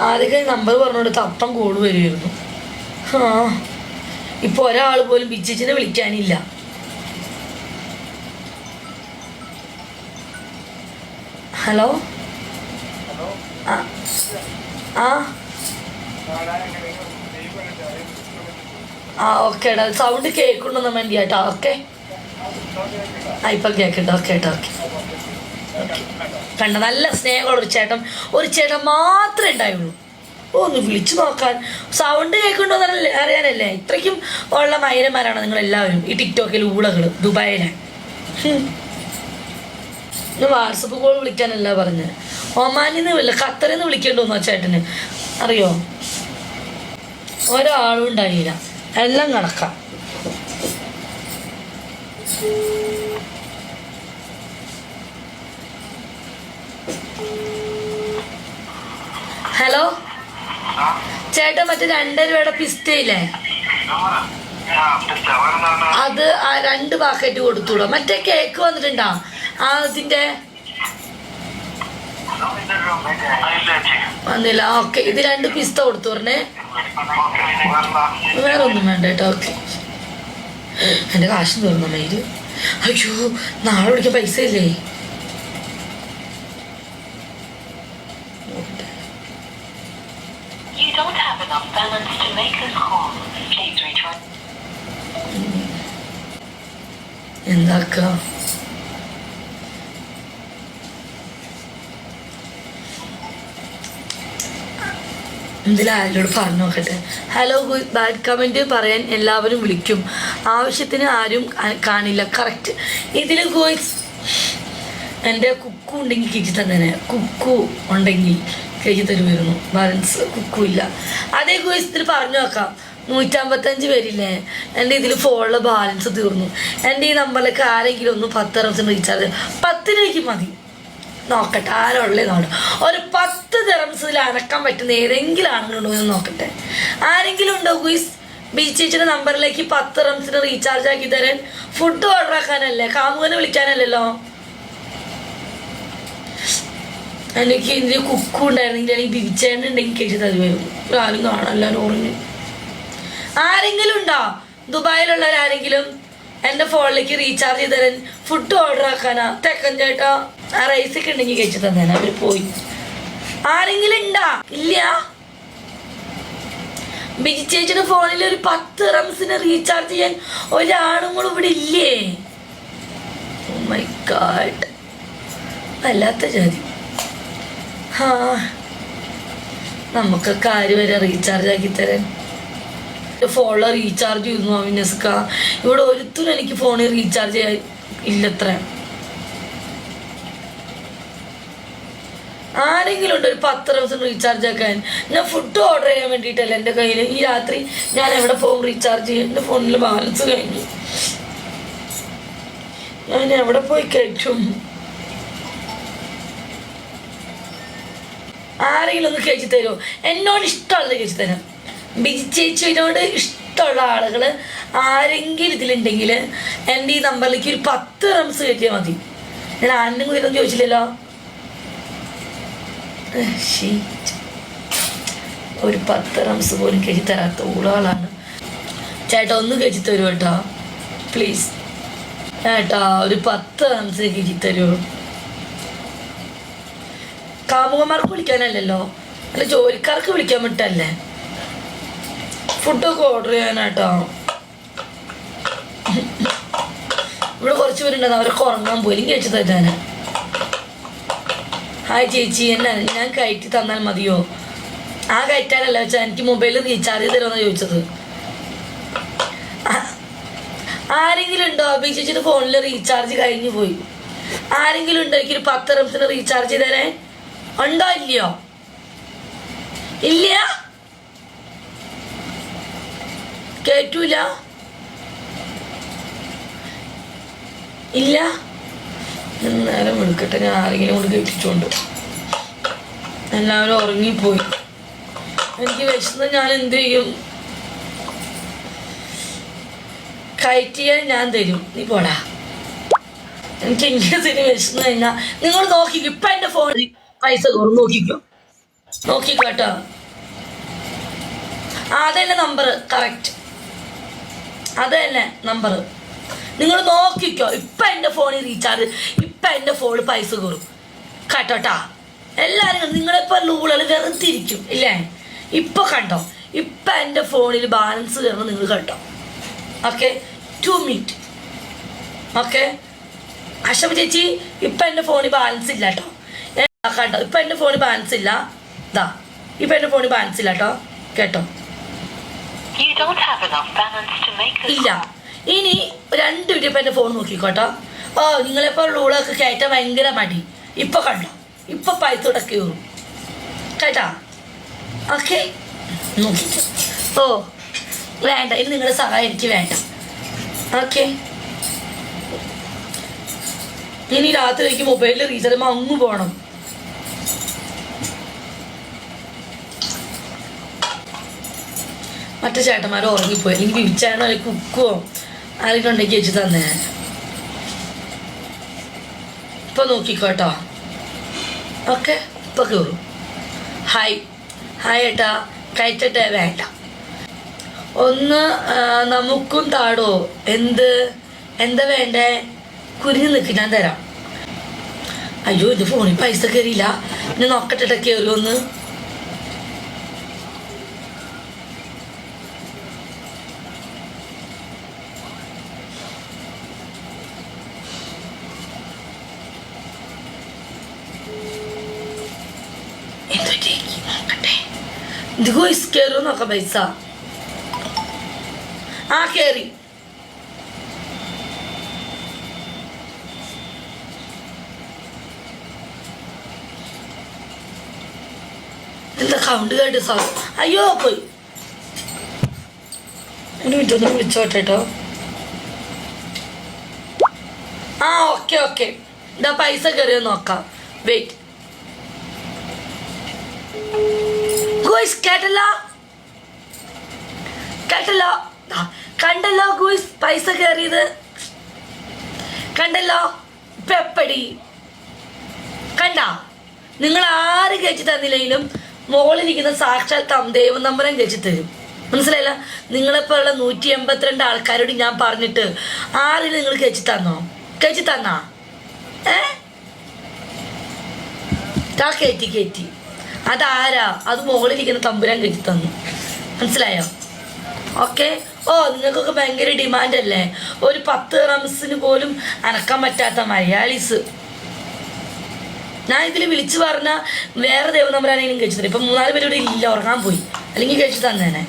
ആദ്യമൊക്കെ നമ്പർ പറഞ്ഞു കൊടുത്ത് അപ്പം കോൾ വരുമായിരുന്നു ആ ഇപ്പോൾ ഒരാൾ പോലും ബിച്ചിച്ചിനെ വിളിക്കാനില്ല. ഹലോ? ആ ആ. ആ ഓക്കേടാ സൗണ്ട് കേൾക്കുന്നുണ്ടെന്ന് വേണ്ടി കേട്ടോ ഓക്കെ. ആ ഇപ്പം കേൾക്കണ്ട. ഓക്കെ കേട്ടോ ഓക്കെ. കണ്ട നല്ല സ്നേഹമുള്ള ഒരു ചേട്ടൻ ഒരു ചേട്ടൻ മാത്രമേ ഉണ്ടായുള്ളൂ. ഒന്ന് വിളിച്ചു നോക്കാൻ. സൗണ്ട് കേൾക്കുന്നുണ്ടോ എന്നല്ല അറിയാനല്ലേ? ഇത്രയ്ക്കും ഉള്ള മൈരന്മാരാണ് നിങ്ങൾ എല്ലാവരും ഈ ടിക്ടോക്കിൽ ഊളകൾ ദുബായിലെ വാട്സപ്പ് കോൾ വിളിക്കാനല്ല പറഞ്ഞത്. ഒമാനിൽ നിന്ന് വിളില്ല ഖത്തറിൽ നിന്ന് വിളിക്കേണ്ടോന്നോ ചേട്ടന്. അറിയോ? ഒരാളും ഉണ്ടായില്ല. എല്ലാം കണക്കാം ഹലോ? ചേട്ടൻ മറ്റേ രണ്ടര രൂപയുടെ പിസ്റ്റയില്ലേ അത് ആ രണ്ട് പാക്കറ്റ് കൊടുത്തൂടോ മറ്റേ കേക്ക് വന്നിട്ടുണ്ടോ? ആ അതിന്റെ വന്നില്ല. ഓക്കെ ഇത് രണ്ട് പിസ്ത കൊടുത്തു പറഞ്ഞേ. വേറെ ഒന്നും വേണ്ട കേട്ടോ ഓക്കെ. എന്റെ കാശ് മയിൽ അയ്യോ നാളെ വിളിക്കാൻ പൈസ ഇല്ലേ enough balance to make this call. Please retry. എന്താക്ക ആരോട് പറഞ്ഞു നോക്കട്ടെ? ഹലോ ഗുഡ് ബാഡ് കമന്റ് പറയാൻ എല്ലാവരും വിളിക്കും. ആവശ്യത്തിന് ആരും കാണില്ല. കറക്റ്റ് ഇതിൽ ഗോയ്സ് എന്റെ കുക്കു ഉണ്ടെങ്കിൽ കിച്ചി തന്നെ കുക്കു ഉണ്ടെങ്കിൽ കേക്ക് തരുമായിരുന്നു ബാലൻസ് കുക്കു ഇല്ല അതേ ഗോയ്സ് ഇതിൽ പറഞ്ഞു നോക്കാം. നൂറ്റമ്പത്തഞ്ച് പേരില്ലേ? എന്റെ ഇതിൽ ഫോണിലെ ബാലൻസ് തീർന്നു. എന്റെ ഈ നമ്പറിലേക്ക് ആരെങ്കിലും ഒന്ന് പത്ത് റംസ് റീചാർജ് പത്തിലേക്ക് മതി. നോക്കട്ടെ ആരുള്ളേ നാട് ഒരു പത്ത് തെറംസിൽ അടക്കാൻ പറ്റുന്ന ഏതെങ്കിലും ആണെങ്കിലുണ്ടോ എന്ന് നോക്കട്ടെ. ആരെങ്കിലും ഉണ്ടോ ഗുയിസ് ബീച്ചേച്ചിയുടെ നമ്പറിലേക്ക് പത്ത് റംസിന് റീചാർജ് ആക്കി തരാൻ? ഫുഡ് ഓർഡർ ആക്കാനല്ലേ? കാമുകനെ വിളിക്കാനല്ലല്ലോ? എനിക്ക് ഇതിൽ കുക്കും ഉണ്ടായിരുന്നെങ്കിൽ അല്ലെങ്കിൽ ബിരിച്ചേണ്ടുണ്ടെങ്കിൽ കഴിച്ച് തരുമായിരുന്നു. ആരും കാണാൻ എല്ലാവരും ആരെങ്കിലും ഉണ്ടോ ദുബായിലുള്ളവർ ആരെങ്കിലും എന്റെ ഫോണിലേക്ക് റീചാർജ് ചെയ്ത് തരാൻ ഫുഡ് ഓർഡർ ആക്കാനാ? തെക്കൻ ചേട്ടാ ആ റൈസ് ഒക്കെ ഉണ്ടെങ്കിൽ കഴിച്ചു തന്നേനെ. അവർ പോയി. ആരെങ്കിലും ഉണ്ടാ ഇല്ല. ബിജി ചേച്ചിയുടെ ഫോണിൽ ഒരു പത്ത് റംസിന് റീചാർജ് ചെയ്യാൻ ഒരാളും കൂടെ ഇവിടെ ഇല്ലേ? മൈ ഗാഡ് വല്ലാത്ത ജാതി. നമുക്കൊക്കെ ആര് വരെ റീചാർജ് ആക്കി തരാൻ. ഫോണിൽ റീചാർജ് ചെയ്യുന്നു അവിനസ്ക ഇവിടെ ഒരുത്തരും എനിക്ക് ഫോണിൽ റീചാർജ് ചെയ്യാൻ ഇല്ലത്ര. ആരെങ്കിലും ഉണ്ട് ഒരു പത്ത് ദിവസം റീചാർജ് ആക്കാൻ? ഞാൻ ഫുഡ് ഓർഡർ ചെയ്യാൻ വേണ്ടിയിട്ടല്ല എന്റെ കയ്യിൽ ഈ രാത്രി ഞാൻ എവിടെ ഫോൺ റീചാർജ് ചെയ്യും? എന്റെ ഫോണിൽ ബാലൻസ് കഴിഞ്ഞു. ഞാൻ എവിടെ പോയി കഴിക്കും ആരെങ്കിലും ഒന്ന് കഴിച്ചു തരുമോ എന്നോട് ഇഷ്ടമുള്ളത് കഴിച്ചു തരാം. ബിജി ചേച്ചിയോട് ഇഷ്ടമുള്ള ആളുകൾ ആരെങ്കിലും ഇതിലുണ്ടെങ്കിൽ എന്റെ ഈ നമ്പറിലേക്ക് ഒരു പത്ത് റംസ് കയറ്റിയാൽ മതി. ഞാൻ ആരും കൂടി ഒന്നും ചോദിച്ചില്ലല്ലോ. ഒരു പത്ത് റംസ് പോലും കഴിച്ചു തരാത്ത ഊളാളാണ് ചേട്ടാ ഒന്ന് കഴിച്ചു തരുമോ കേട്ടോ. പ്ലീസ്. ചേട്ടാ ഒരു പത്ത് റംസ് കഴിച്ചു തരുമോ കാമുകന്മാർക്ക് വിളിക്കാനല്ലല്ലോ? അല്ല ജോലിക്കാർക്ക് വിളിക്കാൻ വിട്ടല്ലേ? ഫുഡൊക്കെ ഓർഡർ ചെയ്യാനാട്ടോ ഇവിടെ കുറച്ച് പേരുണ്ടായിരുന്നു അവരൊക്കെ ഉറങ്ങാൻ പോലും കഴിച്ചു തരാന് ഹായ് ചേച്ചി. എന്നെ ഞാൻ കയറ്റി തന്നാൽ മതിയോ? ആ കയറ്റാനല്ല വെച്ചാൽ എനിക്ക് മൊബൈലിൽ റീചാർജ് ചെയ്ത് തരുമെന്നാണ് ചോദിച്ചത്. ആരെങ്കിലും ഉണ്ടോ? അപേക്ഷിച്ചിട്ട് ഫോണിൽ റീചാർജ് കഴിഞ്ഞു പോയി. ആരെങ്കിലും ഉണ്ടോ? എനിക്കൊരു പത്ത് റംസിന് റീചാർജ് ചെയ്തേരേ? ഉണ്ടോ ഇല്ലയോ? ഇല്ല? കേറ്റൂല ഇല്ല? എന്നാലും നേരം എടുക്കട്ടെ ഞാൻ ആരെങ്കിലും കൂടി കേട്ടിട്ടുണ്ട്. എല്ലാവരും ഉറങ്ങിപ്പോയി. എനിക്ക് വിശന്ന് ഞാൻ എന്ത് ചെയ്യും? കയറ്റിയാൽ ഞാൻ തരും. നീ പോടാ. എനിക്ക് ഇങ്ങനെ തരും വിശന്ന് കഴിഞ്ഞാൽ നിങ്ങൾ നോക്കി ഇപ്പൊ എന്റെ ഫോണിൽ പൈസ തോറും നോക്കിക്കോ. നോക്കിക്കോട്ടോ അതല്ല നമ്പർ കറക്റ്റ് അത് തന്നെ നമ്പർ നിങ്ങൾ നോക്കിക്കോ. ഇപ്പം എന്റെ ഫോണിൽ റീചാർജ് ഇപ്പം എന്റെ ഫോണിൽ പൈസ കയറും കേട്ടോട്ടാ എല്ലാവരും നിങ്ങളിപ്പോൾ ലൂളുകൾ വെറുതിരിക്കും ഇല്ലേ? ഇപ്പൊ കണ്ടോ? ഇപ്പൊ എന്റെ ഫോണിൽ ബാലൻസ് കയറണം നിങ്ങൾ കണ്ടോ? Okay two minute okay Ashwa ചേച്ചി ഇപ്പൊ എന്റെ ഫോണിൽ ബാലൻസ് ഇല്ല കേട്ടോ കണ്ടോ? ഇപ്പം എന്റെ ഫോണിൽ ബാലൻസ് ഇല്ല. ഇതാ ഇപ്പം എന്റെ ഫോണിൽ ബാലൻസ് ഇല്ല കേട്ടോ? കേട്ടോ ഇല്ല. ഇനി രണ്ട് വീട്ടിൽ ഇപ്പം എന്റെ ഫോൺ നോക്കിക്കോട്ടോ. ഓ നിങ്ങളിപ്പോൾ റൂളൊക്കെ കയറ്റാൻ ഭയങ്കര മടി. ഇപ്പം കണ്ടോ? ഇപ്പം പൈസ തുടക്കി കയറും കേട്ടാ? ഓക്കെ നോക്കിക്കോ. ഓ വേണ്ട. ഇനി നിങ്ങളുടെ സഹായം എനിക്ക് വേണ്ട. ഓക്കെ ഇനി രാത്രി എനിക്ക് മൊബൈലിൽ റീചാർജ് അങ്ങ് പോകണം മറ്റു ചേട്ടന്മാർ ഉറങ്ങിപ്പോയി. എനിക്ക് വിവിച്ചാണോ അല്ലെങ്കിൽ കുക്കുവോ ആരെങ്കിലും ഉണ്ടെങ്കിൽ വെച്ച് തന്നേ. ഇപ്പൊ നോക്കിക്കോട്ടോ ഓക്കെ? ഇപ്പൊ കയറും ഹായ് ഹായ് ഏട്ടാ. കയറ്റട്ടെ വേണ്ട. ഒന്ന് നമുക്കും താടോ. എന്ത്? എന്താ വേണ്ടേ? കുരുങ്ങി നിൽക്ക് ഞാൻ തരാം. അയ്യോ ഇത് ഫോണിൽ പൈസ കയറിയില്ല ഇനി നോക്കട്ടെ കയറി ഒന്ന്. എന്തൊക്കെ നോക്കട്ടെ ഇത് ഗോയ്സ് കയറും നോക്കാം പൈസ ആ കയറി എന്താ കൗണ്ട് കേട്ട് സൗ? അയ്യോ പോയി. ഒരു മിനിറ്റ് ഒന്ന് വിളിച്ചോട്ടെ കേട്ടോ ആ ഓക്കെ ഓക്കെ ഇതാ പൈസ കയറിയോ നോക്കാം. വെയിറ്റ് ഗോയ്സ് കേട്ടല്ലോ? കേട്ടല്ലോ? കണ്ടല്ലോ ഗോയ്സ് പൈസ കയറിയത് കണ്ടല്ലോ? പെപ്പടി. കണ്ട? നിങ്ങൾ ആര് കയറ്റി തന്നില്ലെങ്കിലും മുകളിലിരിക്കുന്ന സാക്ഷാൽ തം ദൈവം നമ്പരം കയറ്റി തരും. മനസ്സിലായില്ല? നിങ്ങളെപ്പോലുള്ള നൂറ്റി എൺപത്തിരണ്ട് ആൾക്കാരോട് ഞാൻ പറഞ്ഞിട്ട് ആരും നിങ്ങൾ കയറ്റി തന്നോ? കയറ്റി തന്നാ? ഏ? കയറ്റി കയറ്റി അതാരാ? അത് മുകളിലിരിക്കുന്ന തമ്പുരാൻ കയറ്റി തന്നു. മനസ്സിലായോ? ഓക്കെ? ഓ നിങ്ങൾക്കൊക്കെ ഭയങ്കര ഡിമാൻഡ് അല്ലേ ഒരു പത്ത് റംസിന് പോലും അനക്കാൻ പറ്റാത്ത മലയാളീസ്. ഞാൻ ഇതിൽ വിളിച്ചു പറഞ്ഞ വേറെ ദൈവനമ്പരാണെങ്കിലും കഴിച്ചു തരും. ഇപ്പം മൂന്നാൽ പേര് ഇവിടെ ഇല്ല ഉറങ്ങാൻ പോയി. അല്ലെങ്കിൽ കഴിച്ചു തന്നേനെ.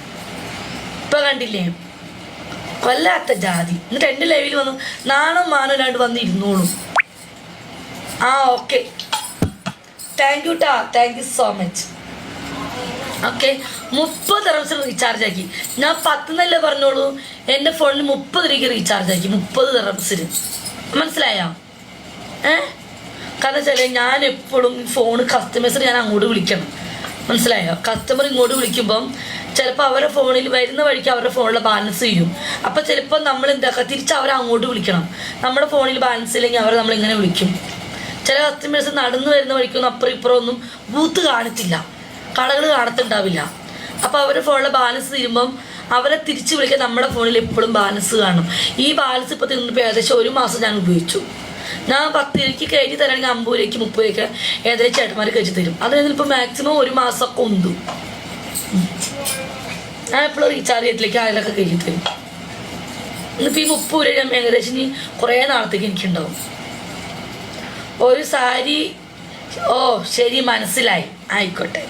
ഇപ്പം കണ്ടില്ലേ? കൊല്ലാത്ത ജാതി. എന്നിട്ട് എന്റെ ലൈവിൽ വന്നു നാണം മാനം ഇല്ലാണ്ട് വന്ന് ഇരുന്നോളും. ആ ഓക്കെ. താങ്ക് യു ടാ thank you so much okay മുപ്പത് റംസിൽ റീചാർജ് ആക്കി. ഞാൻ പത്ത് എന്നല്ലേ പറഞ്ഞോളൂ? എന്റെ ഫോണിൽ മുപ്പത് രൂപയ്ക്ക് റീചാർജ് ആക്കി. മുപ്പത് റംസിന് മനസ്സിലായോ? ഏ? കാരണം വെച്ചാൽ ഞാൻ എപ്പോഴും ഫോൺ കസ്റ്റമേഴ്സിന് ഞാൻ അങ്ങോട്ട് വിളിക്കണം. മനസ്സിലായോ? കസ്റ്റമർ ഇങ്ങോട്ട് വിളിക്കുമ്പം ചിലപ്പോൾ അവരുടെ ഫോണിൽ വരുന്ന വഴിക്ക് അവരുടെ ഫോണിൽ ബാലൻസ് ചെയ്യും. അപ്പോൾ ചിലപ്പോൾ നമ്മൾ എന്താക്കുക തിരിച്ച് അവരെ അങ്ങോട്ട് വിളിക്കണം. നമ്മുടെ ഫോണിൽ ബാലൻസ് ഇല്ലെങ്കിൽ അവരെ നമ്മൾ ഇങ്ങനെ വിളിക്കും. ചില കസ്റ്റമേഴ്സ് നടന്നു വരുന്ന വഴിക്കൊന്നും അപ്പുറം ഇപ്പുറം ഒന്നും ബൂത്ത് കാണത്തില്ല കടകൾ കാണത്തുണ്ടാവില്ല. അപ്പോൾ അവരുടെ ഫോണിലെ ബാലൻസ് തീരുമ്പം അവരെ തിരിച്ച് വിളിക്കാൻ നമ്മുടെ ഫോണിൽ എപ്പോഴും ബാലൻസ് കാണും. ഈ ബാലൻസ് ഇപ്പോൾ തീർന്നപ്പോൾ ഏകദേശം ഒരു മാസം ഞാൻ ഉപയോഗിച്ചു. ഞാൻ പത്ത് രൂപയ്ക്ക് കയറ്റി തരാണെങ്കിൽ അമ്പത് രൂപയ്ക്ക് മുപ്പത് രൂപയ്ക്ക് ഏകദേശം ചേട്ടന്മാർ കഴിച്ച് തരും. അത് കഴിഞ്ഞിപ്പോൾ മാക്സിമം ഒരു മാസമൊക്കെ ഉണ്ടു. ഞാൻ എപ്പോഴും റീചാർജ് ചെയ്യത്തിലേക്ക് അതിലൊക്കെ കയറ്റി തരും. ഇന്നിപ്പോൾ ഈ മുപ്പത് രൂപ ഞാൻ ഏകദേശം ഇനി കുറേ നാളത്തേക്ക് എനിക്കുണ്ടാവും. ഒരു സാരി ഓ ശരി മനസ്സിലായി. ആയിക്കോട്ടെ.